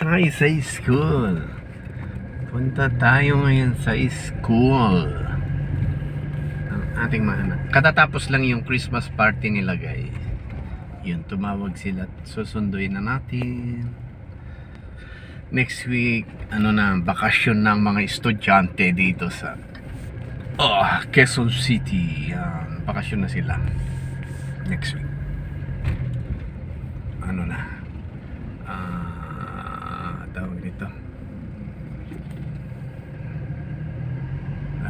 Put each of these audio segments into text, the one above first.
tayo sa school. Punta tayo ngayon sa school. Ang ating mga anak. Katatapos lang yung Christmas party nila guys. Yun, tumawag sila. Susunduin na natin. Next week, ano na, bakasyon ng mga estudyante dito sa oh, Quezon City. Yan, bakasyon na sila. Next week. Ano na, ah, tawag dito.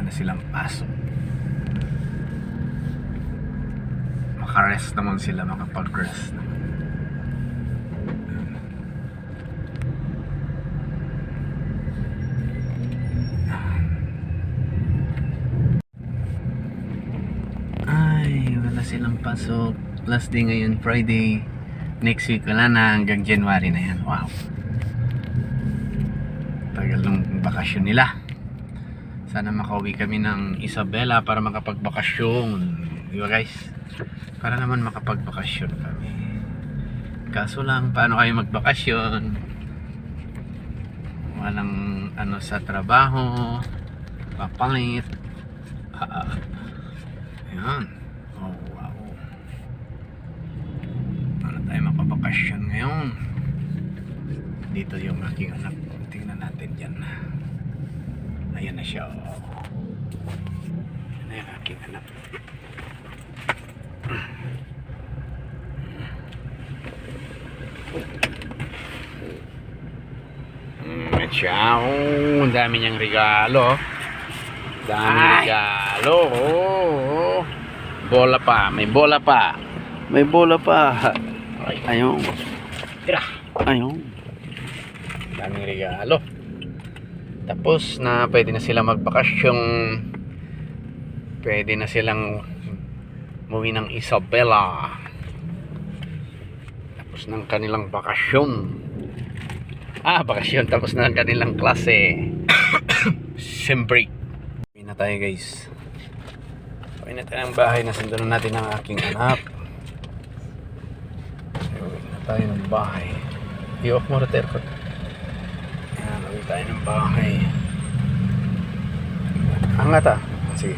Na silang pasok. Makarest naman sila, makapag-rest naman. Silang pasok. Last day ngayon, Friday. Next week, wala na. Hanggang January na yan. Wow. Tagal ng bakasyon nila. Sana makauwi kami ng Isabela para makapagbakasyon. Di guys? Para naman makapagbakasyon kami. Kaso lang, paano kayo magbakasyon? Walang ano sa trabaho. Papalit. Ah, ah. Ayan. Oh, wow. Paano tayo makabakasyon ngayon? Dito yung aking anak. Ayan na siya. Oh. Ayan na yung aking anak. Mm, siya. Oh, ang dami niyang regalo. Dami regalo. Oh, oh. Bola pa. May bola pa. May bola pa. Ayun. Ayun. Daming regalo. Tapos na pwede na sila magbakasyong pwede na silang umuwi ng Isabela. Tapos ng kanilang bakasyon. Ah, bakasyon. Tapos ang kanilang klase. Siyempre. Uwi na tayo guys. Uwi na tayo ng bahay. Nasundan na natin ang aking anak. Uwi na tayo ng bahay. I-off mo aircon. Tayo ng bahay. Angat ah. Sige.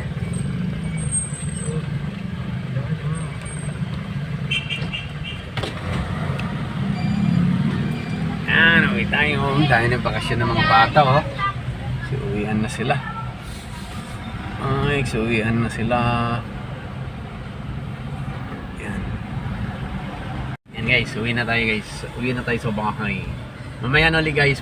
Ayan, uwi tayo. Tayo ng bakasyon ng mga bata oh. So, uwian na sila. Ay, so uwian na sila. Yan. Yan guys, uwi na tayo guys. Uwi na tayo sa bahay. Mamaya na ulit guys.